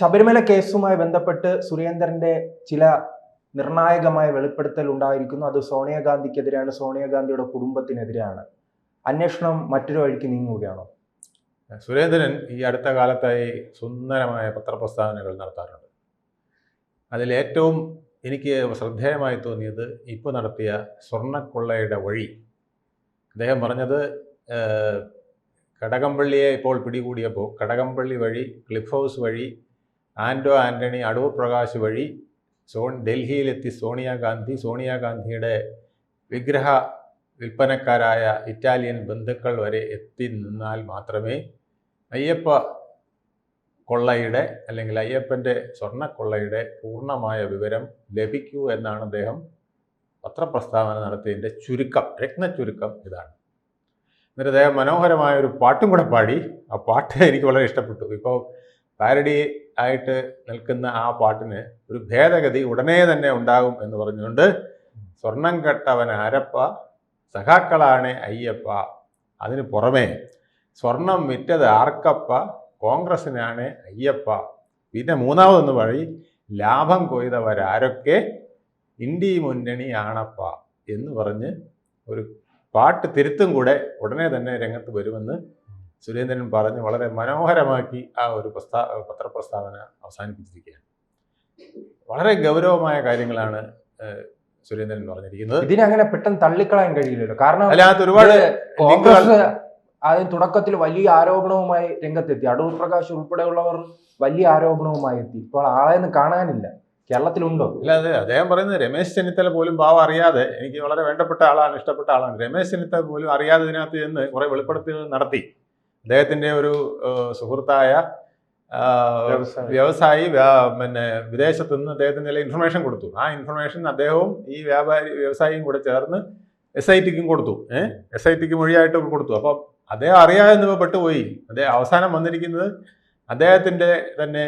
ശബരിമല കേസുമായി ബന്ധപ്പെട്ട് സുരേന്ദ്രന്റെ ചില നിർണായകമായ വെളിപ്പെടുത്തൽ ഉണ്ടായിരിക്കുന്നു. അത് സോണിയാഗാന്ധിക്കെതിരെയാണ്. സോണിയാഗാന്ധിയുടെ കുടുംബത്തിനെതിരെയാണ്. അന്വേഷണം മറ്റൊരു വഴിക്ക് നീങ്ങുകയാണോ? സുരേന്ദ്രൻ ഈ അടുത്ത കാലത്തായി സുന്ദരമായ പത്രപ്രസ്താവനകൾ നടത്താറുണ്ട്. അതിലേറ്റവും എനിക്ക് ശ്രദ്ധേയമായി തോന്നിയത് ഇപ്പോൾ നടത്തിയ സ്വർണക്കൊള്ളയുടെ വഴി. അദ്ദേഹം പറഞ്ഞത് കടകംപള്ളിയെ ഇപ്പോൾ പിടികൂടിയപ്പോൾ കടകംപള്ളി വഴി ക്ലിഫ് ഹൗസ് വഴി ആൻഡോ ആന്റണി അടൂർ പ്രകാശ് വഴി സോൺ ഡൽഹിയിലെത്തി സോണിയാഗാന്ധി സോണിയാഗാന്ധിയുടെ വിഗ്രഹ വിൽപ്പനക്കാരായ ഇറ്റാലിയൻ ബന്ധുക്കൾ വരെ എത്തി നിന്നാൽ മാത്രമേ അയ്യപ്പ കൊള്ളയുടെ അല്ലെങ്കിൽ അയ്യപ്പന്റെ സ്വർണക്കൊള്ളയുടെ പൂർണമായ വിവരം ലഭിക്കൂ എന്നാണ് അദ്ദേഹം പത്രപ്രസ്താവന നടത്തിയതിന്റെ ചുരുക്കം രത്ന ചുരുക്കം ഇതാണ്. എന്നിട്ട് അദ്ദേഹം മനോഹരമായ ഒരു പാട്ടും കൂടെ പാടി. ആ പാട്ട് എനിക്ക് വളരെ ഇഷ്ടപ്പെട്ടു. ഇപ്പോൾ പാരഡി ആയിട്ട് നിൽക്കുന്ന ആ പാട്ടിന് ഒരു ഭേദഗതി ഉടനെ തന്നെ ഉണ്ടാകും എന്ന് പറഞ്ഞുകൊണ്ട് സ്വർണം കെട്ടവൻ ആരപ്പ സഖാക്കളാണ് അയ്യപ്പ. അതിന് പുറമേ സ്വർണം വിറ്റത് ആർക്കപ്പ കോൺഗ്രസിനാണ് അയ്യപ്പ. പിന്നെ മൂന്നാമതൊന്ന് വഴി ലാഭം കൊയ്തവരാരൊക്കെ ഇന്ത്യ മുന്നണി ആണപ്പ എന്ന് പറഞ്ഞ് ഒരു പാട്ട് തിരുത്തും കൂടെ ഉടനെ തന്നെ രംഗത്ത് വരുമെന്ന് സുരേന്ദ്രൻ പറഞ്ഞ് വളരെ മനോഹരമാക്കി ആ ഒരു പ്രസ്താ പത്രപ്രസ്താവന അവസാനിപ്പിച്ചിരിക്കുകയാണ്. വളരെ ഗൗരവമായ കാര്യങ്ങളാണ് സുരേന്ദ്രൻ പറഞ്ഞിരിക്കുന്നത്. ഇതിനെ അങ്ങനെ പെട്ടെന്ന് തള്ളിക്കളയാൻ കഴിയില്ലല്ലോ. കാരണം അല്ലാത്ത ഒരുപാട് കോൺഗ്രസ് അതിന് തുടക്കത്തിൽ വലിയ ആരോപണവുമായി രംഗത്തെത്തി. അടൂർ പ്രകാശ് ഉൾപ്പെടെയുള്ളവർ വലിയ ആരോപണവുമായി എത്തി. ഇപ്പോൾ ആളെ ഒന്നും കാണാനില്ല. കേരളത്തിലുണ്ടോ? ഇല്ല അല്ലാതെ അദ്ദേഹം പറയുന്നത് രമേശ് ചെന്നിത്തല പോലും പാവം അറിയാതെ എനിക്ക് വളരെ വേണ്ടപ്പെട്ട ആളാണ് ഇഷ്ടപ്പെട്ട ആളാണ്. രമേശ് ചെന്നിത്തല പോലും അറിയാതെ ഇതിനകത്ത് ചെന്ന് കുറെ വെളിപ്പെടുത്തലുകൾ നടത്തി. അദ്ദേഹത്തിന്റെ ഒരു സുഹൃത്തായ വ്യവസായി. വ്യവസായി വ്യാ- പിന്നെ വിദേശത്തു നിന്ന് അദ്ദേഹത്തിന് ചില ഇൻഫർമേഷൻ കൊടുത്തു. ആ ഇൻഫർമേഷൻ അദ്ദേഹവും ഈ വ്യാപാരി വ്യവസായിയും കൂടെ ചേർന്ന് എസ് ഐ ടിക്കും കൊടുത്തു. ഏഹ് എസ് ഐ ടിക്ക് മൊഴിയായിട്ട് കൊടുത്തു. അപ്പം അദ്ദേഹം അറിയാതെ എന്നിവ പെട്ടുപോയി അദ്ദേഹം അവസാനം വന്നിരിക്കുന്നത് അദ്ദേഹത്തിന്റെ തന്നെ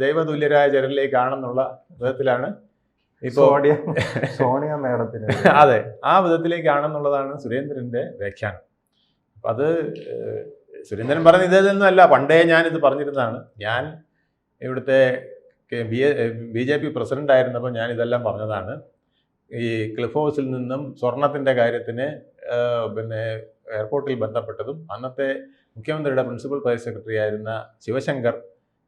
ദൈവതുല്യരായ ജനലിലേക്കാണെന്നുള്ള വിധത്തിലാണ്. ഇപ്പോൾ സോണിയ മേഡത്തിന്. അതെ ആ വിധത്തിലേക്കാണെന്നുള്ളതാണ് സുരേന്ദ്രന്റെ വ്യാഖ്യാനം. അപ്പൊ അത് സുരേന്ദ്രൻ പറഞ്ഞ ഇതൊന്നും അല്ല. പണ്ടേ ഞാനിത് പറഞ്ഞിരുന്നതാണ്. ഞാൻ ഇവിടുത്തെ ബി ജെ പി പ്രസിഡന്റ് ആയിരുന്നപ്പോൾ ഞാൻ ഇതെല്ലാം പറഞ്ഞതാണ്. ഈ ക്ലിഫ് ഹൗസിൽ നിന്നും സ്വർണത്തിന്റെ കാര്യത്തിന് പിന്നെ എയർപോർട്ടിൽ ബന്ധപ്പെട്ടതും അന്നത്തെ മുഖ്യമന്ത്രിയുടെ പ്രിൻസിപ്പൽ പ്രൈസ് സെക്രട്ടറി ആയിരുന്ന ശിവശങ്കർ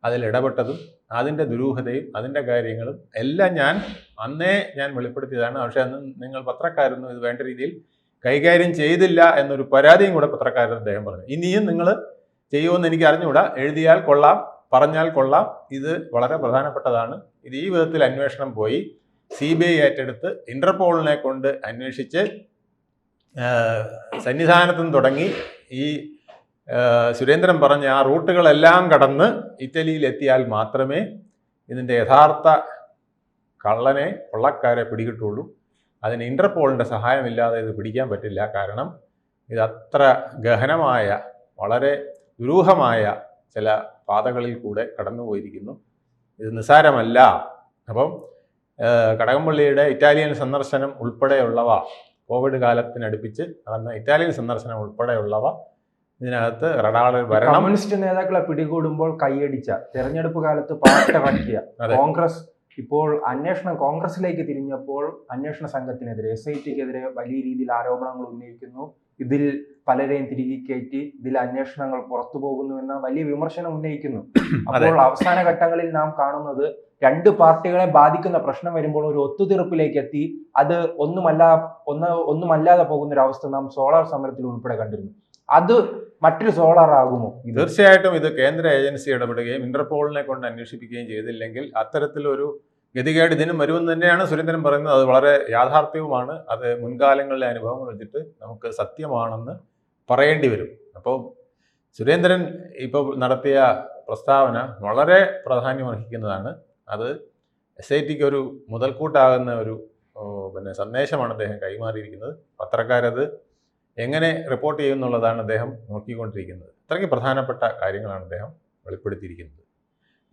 അതിൽ ഇടപെട്ടതും അതിന്റെ ദുരൂഹതയും അതിന്റെ കാര്യങ്ങളും എല്ലാം ഞാൻ അന്നേ ഞാൻ വെളിപ്പെടുത്തിയതാണ്. പക്ഷേ അന്ന് നിങ്ങൾ പത്രക്കാരൊന്നും ഇത് വേണ്ട രീതിയിൽ കൈകാര്യം ചെയ്തില്ല എന്നൊരു പരാതിയും കൂടെ പത്രക്കാരൻ അദ്ദേഹം പറഞ്ഞു. ഇനിയും നിങ്ങൾ ചെയ്യുമെന്ന് എനിക്ക് അറിഞ്ഞുകൂടാ. എഴുതിയാൽ കൊള്ളാം പറഞ്ഞാൽ കൊള്ളാം. ഇത് വളരെ പ്രധാനപ്പെട്ടതാണ്. ഇത് ഈ വിധത്തിൽ അന്വേഷണം പോയി. സി ബി ഐ ഏറ്റെടുത്ത് ഇന്റർപോളിനെ കൊണ്ട് അന്വേഷിച്ച് സന്നിധാനത്തു നിന്ന് തുടങ്ങി. ഈ സുരേന്ദ്രൻ പറഞ്ഞ ആ റൂട്ടുകളെല്ലാം കടന്ന് ഇറ്റലിയിൽ എത്തിയാൽ മാത്രമേ ഇതിന്റെ യഥാർത്ഥ കള്ളനെ കൊള്ളക്കാരെ പിടികിട്ടുള്ളൂ അതിന് ഇന്റർപോളിന്റെ സഹായമില്ലാതെ ഇത് പിടിക്കാൻ പറ്റില്ല. കാരണം ഇത് അത്ര ഗഹനമായ വളരെ ദുരൂഹമായ ചില പാതകളിൽ കൂടെ കടന്നുപോയിരിക്കുന്നു. ഇത് നിസ്സാരമല്ല. അപ്പം കടകംപള്ളിയുടെ ഇറ്റാലിയൻ സന്ദർശനം ഉൾപ്പെടെയുള്ളവ കോവിഡ് കാലത്തിനടുപ്പിച്ച് നടന്ന ഇറ്റാലിയൻ സന്ദർശനം ഉൾപ്പെടെയുള്ളവ ഇതിനകത്ത് റഡാറിൽ വരണം. കമ്മ്യൂണിസ്റ്റ് നേതാക്കളെ പിടികൂടുമ്പോൾ കൈയടിച്ച തെരഞ്ഞെടുപ്പ് കാലത്ത് പാട്ടിറക്കിയ കോൺഗ്രസ് ഇപ്പോൾ അന്വേഷണം കോൺഗ്രസിലേക്ക് തിരിഞ്ഞപ്പോൾ അന്വേഷണ സംഘത്തിനെതിരെ എസ് ഐ ടിക്കെതിരെ വലിയ രീതിയിൽ ആരോപണങ്ങൾ ഉന്നയിക്കുന്നു. ഇതിൽ പലരെയും തിരികെ കയറ്റി ഇതിൽ അന്വേഷണങ്ങൾ പുറത്തു പോകുന്നു എന്ന വലിയ വിമർശനം ഉന്നയിക്കുന്നു. അപ്പോൾ അവസാന ഘട്ടങ്ങളിൽ നാം കാണുന്നത് രണ്ട് പാർട്ടികളെ ബാധിക്കുന്ന പ്രശ്നം വരുമ്പോൾ ഒരു ഒത്തുതീർപ്പിലേക്ക് എത്തി. അത് ഒന്നുമല്ല ഒന്ന് ഒന്നുമല്ലാതെ പോകുന്ന ഒരു അവസ്ഥ നാം സോളാർ സമരത്തിൽ ഉൾപ്പെടെ കണ്ടിരുന്നു. അത് മറ്റൊരു സോളാർ ആകുമോ തീർച്ചയായിട്ടും ഇത് കേന്ദ്ര ഏജൻസി ഇടപെടുകയും ഇന്റർപോളിനെ കൊണ്ട് അന്വേഷിപ്പിക്കുകയും ചെയ്തില്ലെങ്കിൽ അത്തരത്തിലൊരു ഗതികേട് ഇതിനും വരുമെന്ന് തന്നെയാണ് സുരേന്ദ്രൻ പറയുന്നത്. അത് വളരെ യാഥാർത്ഥ്യവുമാണ്. അത് മുൻകാലങ്ങളിലെ അനുഭവങ്ങൾ വെച്ചിട്ട് നമുക്ക് സത്യമാണെന്ന് പറയേണ്ടി വരും. അപ്പോൾ സുരേന്ദ്രൻ ഇപ്പോൾ നടത്തിയ പ്രസ്താവന വളരെ പ്രാധാന്യമർഹിക്കുന്നതാണ് അത് എസ് ഐ ടിക്ക് ഒരു മുതൽക്കൂട്ടാകുന്ന ഒരു പിന്നെ സന്ദേശമാണ് അദ്ദേഹം കൈമാറിയിരിക്കുന്നത്. പത്രക്കാരത് എങ്ങനെ റിപ്പോർട്ട് ചെയ്യുന്നുള്ളതാണ് അദ്ദേഹം നോക്കിക്കൊണ്ടിരിക്കുന്നത്. അത്രയ്ക്ക് പ്രധാനപ്പെട്ട കാര്യങ്ങളാണ് അദ്ദേഹം വെളിപ്പെടുത്തിയിരിക്കുന്നത്.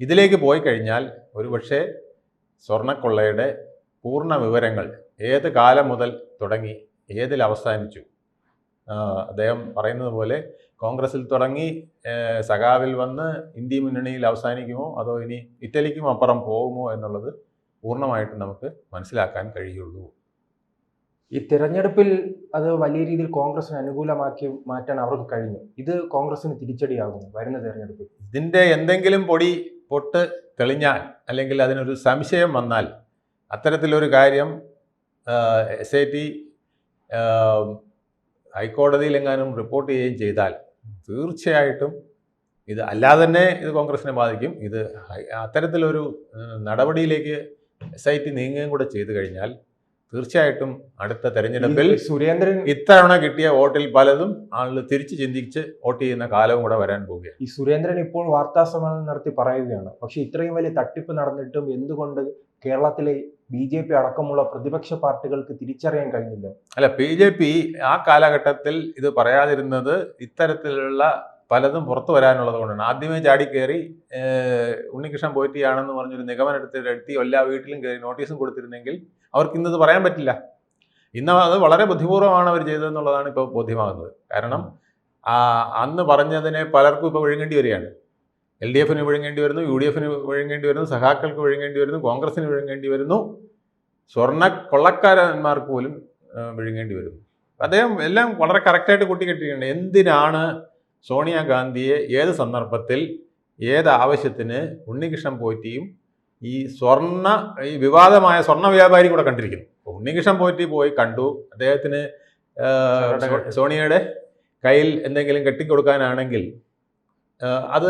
ഇതിലേക്ക് പോയി കഴിഞ്ഞാൽ ഒരുപക്ഷെ സ്വർണക്കൊള്ളയുടെ പൂർണ വിവരങ്ങൾ ഏത് കാലം മുതൽ തുടങ്ങി ഏതിൽ അവസാനിച്ചു? അദ്ദേഹം പറയുന്നത് പോലെ കോൺഗ്രസിൽ തുടങ്ങി സഖാവിൽ വന്ന് ഇന്ത്യ മുന്നണിയിൽ അവസാനിക്കുമോ അതോ ഇനി ഇറ്റലിക്കും അപ്പുറം പോകുമോ എന്നുള്ളത് പൂർണമായിട്ട് നമുക്ക് മനസ്സിലാക്കാൻ കഴിയുള്ളൂ. ഈ തിരഞ്ഞെടുപ്പിൽ അത് വലിയ രീതിയിൽ കോൺഗ്രസിന് അനുകൂലമാക്കി മാറ്റാൻ അവർക്ക് കഴിഞ്ഞു. ഇത് കോൺഗ്രസിന് തിരിച്ചടിയാകും വരുന്ന തിരഞ്ഞെടുപ്പിൽ. ഇതിന്റെ എന്തെങ്കിലും പൊടി പൊട്ട് തെളിഞ്ഞാൽ അല്ലെങ്കിൽ അതിനൊരു സംശയം വന്നാൽ അത്തരത്തിലൊരു കാര്യം എസ് ഐ ടി ഹൈക്കോടതിയിലെങ്ങാനും റിപ്പോർട്ട് ചെയ്യുകയും ചെയ്താൽ തീർച്ചയായിട്ടും ഇത് അല്ലാതെ തന്നെ ഇത് കോൺഗ്രസിനെ ബാധിക്കും. ഇത് അത്തരത്തിലൊരു നടപടിയിലേക്ക് എസ് ഐ ടി നീങ്ങുകയും കൂടെ ചെയ്തു കഴിഞ്ഞാൽ തീർച്ചയായിട്ടും അടുത്ത തെരഞ്ഞെടുപ്പിൽ സുരേന്ദ്രൻ ഇത്തവണ കിട്ടിയ വോട്ടിൽ പലതും ആളുകൾ തിരിച്ച് ചിന്തിച്ച് വോട്ട് ചെയ്യുന്ന കാലവും കൂടെ വരാൻ പോവുകയാണ്. ഈ സുരേന്ദ്രൻ ഇപ്പോൾ വാർത്താ സമ്മേളനം നടത്തി പറയുകയാണ് പക്ഷെ ഇത്രയും വലിയ തട്ടിപ്പ് നടന്നിട്ടും എന്തുകൊണ്ട് കേരളത്തിലെ ബി ജെ പി അടക്കമുള്ള പ്രതിപക്ഷ പാർട്ടികൾക്ക് തിരിച്ചറിയാൻ കഴിഞ്ഞില്ല? അല്ല ബി ജെ പി ആ കാലഘട്ടത്തിൽ ഇത് പറയാതിരുന്നത് ഇത്തരത്തിലുള്ള പലതും പുറത്തു വരാനുള്ളത് കൊണ്ടാണ്. ആദ്യമേ ചാടിക്കയറി ഏഹ്, ഉണ്ണികൃഷ്ണൻ പോറ്റിയാണെന്ന് പറഞ്ഞൊരു നിഗമനം എടുത്തിട്ട് എടുത്തി എല്ലാ വീട്ടിലും കയറി നോട്ടീസും കൊടുത്തിരുന്നെങ്കിൽ അവർക്ക് ഇന്നത് പറയാൻ പറ്റില്ല. ഇന്ന് അത് വളരെ ബുദ്ധിപൂർവമാണ് അവർ ചെയ്തതെന്നുള്ളതാണ് ഇപ്പോൾ ബോധ്യമാകുന്നത്. കാരണം അന്ന് പറഞ്ഞതിനെ പലർക്കും ഇപ്പോൾ വിഴുങ്ങേണ്ടി വരികയാണ്. എൽ ഡി എഫിന് വിഴുങ്ങേണ്ടി വരുന്നു യു ഡി എഫിന് വിഴുങ്ങേണ്ടി വരുന്നു സഹാക്കൾക്ക് വിഴുങ്ങേണ്ടി വരുന്നു കോൺഗ്രസിന് വിഴുങ്ങേണ്ടി വരുന്നു. സ്വർണ കൊള്ളക്കാരന്മാർക്ക് പോലും വിഴുങ്ങേണ്ടി വരുന്നു. അദ്ദേഹം എല്ലാം വളരെ കറക്റ്റായിട്ട് കൂട്ടിക്കെട്ടിയിട്ടുണ്ട് എന്തിനാണ് സോണിയാഗാന്ധിയെ ഏത് സന്ദർഭത്തിൽ ഏത് ആവശ്യത്തിന് ഉണ്ണികൃഷ്ണൻ പോറ്റിയും ഈ സ്വർണ ഈ വിവാദമായ സ്വർണ വ്യാപാരി കൂടെ കണ്ടിരിക്കുന്നു. ഉണ്ണികൃഷ്ണൻ പോയിട്ട് പോയി കണ്ടു. അദ്ദേഹത്തിന് സോണിയയുടെ കയ്യിൽ. എന്തെങ്കിലും കെട്ടിക്കൊടുക്കാനാണെങ്കിൽ അത്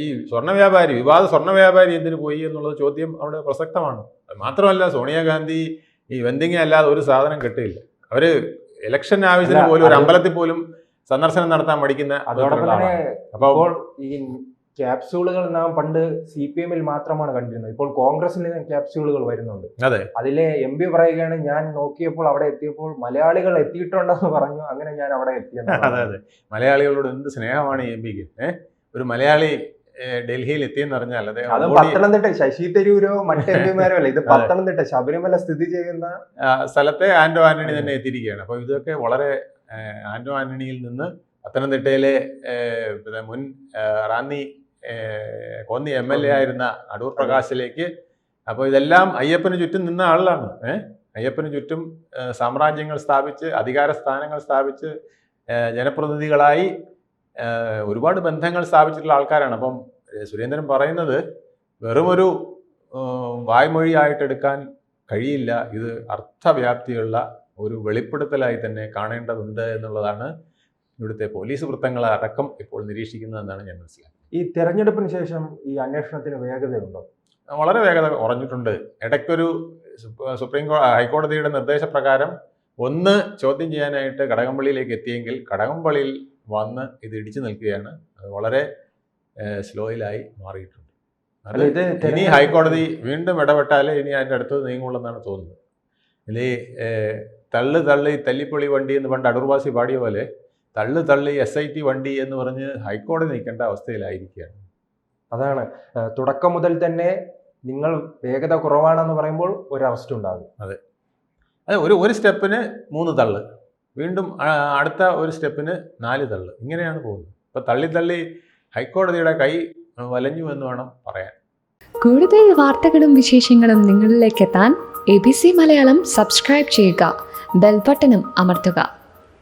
ഈ സ്വർണ വ്യാപാരി വിവാദ സ്വർണ വ്യാപാരി എന്തിനു പോയി എന്നുള്ള ചോദ്യം അവിടെ പ്രസക്തമാണ്. മാത്രമല്ല സോണിയാഗാന്ധി ഈ വെന്തിങ്ങ അല്ലാതെ ഒരു സാധനം കിട്ടിയില്ല. അവർ ഇലക്ഷൻ ആവശ്യത്തിന് പോലും ഒരു അമ്പലത്തിൽ പോലും സന്ദർശനം നടത്താൻ മടിക്കുന്ന അതോടൊപ്പം അപ്പോൾ ഈ ക്യാപ്സ്യൂളുകൾ നാം പണ്ട് സി പി എമ്മിൽ മാത്രമാണ് കണ്ടിരുന്നത്. ഇപ്പോൾ കോൺഗ്രസിൽ നിന്ന് ക്യാപ്സ്യൂളുകൾ വരുന്നുണ്ട്. അതെ. അതിലെ എം പി പറയുകയാണ് ഞാൻ നോക്കിയപ്പോൾ അവിടെ എത്തിയപ്പോൾ മലയാളികൾ എത്തിയിട്ടുണ്ടെന്ന് പറഞ്ഞു. അങ്ങനെ ഞാൻ അവിടെ എത്തിയത് അതെ അതെ. മലയാളികളോട് എന്ത് സ്നേഹമാണ് എം പിക്ക് ഒരു മലയാളി ഡൽഹിയിൽ എത്തിയെന്ന് പറഞ്ഞാൽ അതെ അത് പത്തനംതിട്ട ശശി തരൂരോ മറ്റേ എം പിമാരോ അല്ല ഇത് പത്തനംതിട്ട ശബരിമല സ്ഥിതി ചെയ്യുന്ന സ്ഥലത്തെ ആന്റോ ആന്റണി തന്നെ എത്തിയിരിക്കുകയാണ്. അപ്പോൾ ഇതൊക്കെ വളരെ ആന്റോ ആന്റണിയിൽ നിന്ന് പത്തനംതിട്ടയിലെ മുൻ Ranni Konni M L A ആയിരുന്ന അടൂർ പ്രകാശിലേക്ക്. അപ്പോൾ ഇതെല്ലാം അയ്യപ്പന് ചുറ്റും നിന്ന ആളാണ്. ഏഹ് അയ്യപ്പന് ചുറ്റും സാമ്രാജ്യങ്ങൾ സ്ഥാപിച്ച് അധികാര സ്ഥാനങ്ങൾ സ്ഥാപിച്ച് ജനപ്രതിനിധികളായി ഒരുപാട് ബന്ധങ്ങൾ സ്ഥാപിച്ചിട്ടുള്ള ആൾക്കാരാണ്. അപ്പം സുരേന്ദ്രൻ പറയുന്നത് വെറുമൊരു വായ്മൊഴിയായിട്ടെടുക്കാൻ കഴിയില്ല. ഇത് അർത്ഥവ്യാപ്തിയുള്ള ഒരു വെളിപ്പെടുത്തലായി തന്നെ കാണേണ്ടതുണ്ട് എന്നുള്ളതാണ് ഇവിടുത്തെ പോലീസ് വൃത്തങ്ങളെ അടക്കം ഇപ്പോൾ നിരീക്ഷിക്കുന്നതെന്നാണ് ഞാൻ മനസ്സിലാക്കുന്നത്. ഈ തെരഞ്ഞെടുപ്പിന് ശേഷം ഈ അന്വേഷണത്തിന് വേഗതയുണ്ടോ? വളരെ വേഗത കുറഞ്ഞിട്ടുണ്ട്. ഇടയ്ക്കൊരു സുപ്രീം ഹൈക്കോടതിയുടെ നിർദ്ദേശപ്രകാരം ഒന്ന് ചോദ്യം ചെയ്യാനായിട്ട് കടകംപള്ളിയിലേക്ക് എത്തിയെങ്കിൽ കടകംപള്ളിയിൽ വന്ന് ഇത് ഇടിച്ചു നിൽക്കുകയാണ്. അത് വളരെ സ്ലോയിലായി മാറിയിട്ടുണ്ട്. അത് അല്ല, ഇനി ഹൈക്കോടതി വീണ്ടും ഇടപെട്ടാലേ ഇനി അതിന്റെ അടുത്തത് നീങ്ങുള്ളെന്നാണ് തോന്നുന്നത്. ഇനി തള്ളു തള്ളി തല്ലിപ്പൊളി വണ്ടി എന്ന് പണ്ട് അടൂർവാസി പാടിയ പോലെ തള്ളു തള്ളി എസ് ഐ ടി വണ്ടി എന്ന് പറഞ്ഞ് ഹൈക്കോടതി നിൽക്കേണ്ട അവസ്ഥയിലായിരിക്കുകയാണ്. അതാണ്. തുടക്കം മുതൽ തന്നെ നിങ്ങൾ വേഗത കുറവാണെന്ന് പറയുമ്പോൾ ഒരു അറസ്റ്റ് ഉണ്ടാകും. അതെ. അതെ ഒരു ഒരു സ്റ്റെപ്പിന് മൂന്ന് തള്ള്. വീണ്ടും അടുത്ത ഒരു സ്റ്റെപ്പിന് നാല് തള്ള്. ഇങ്ങനെയാണ് പോകുന്നത്. ഇപ്പൊ തള്ളി തള്ളി ഹൈക്കോടതിയുടെ കൈ വലഞ്ഞു എന്ന് വേണം പറയാൻ. കൂടുതൽ വാർത്തകളും വിശേഷങ്ങളും നിങ്ങളിലേക്ക് എത്താൻ A B C Malayalam subscribe ചെയ്യുക. ബെൽബട്ടനും അമർത്തുക.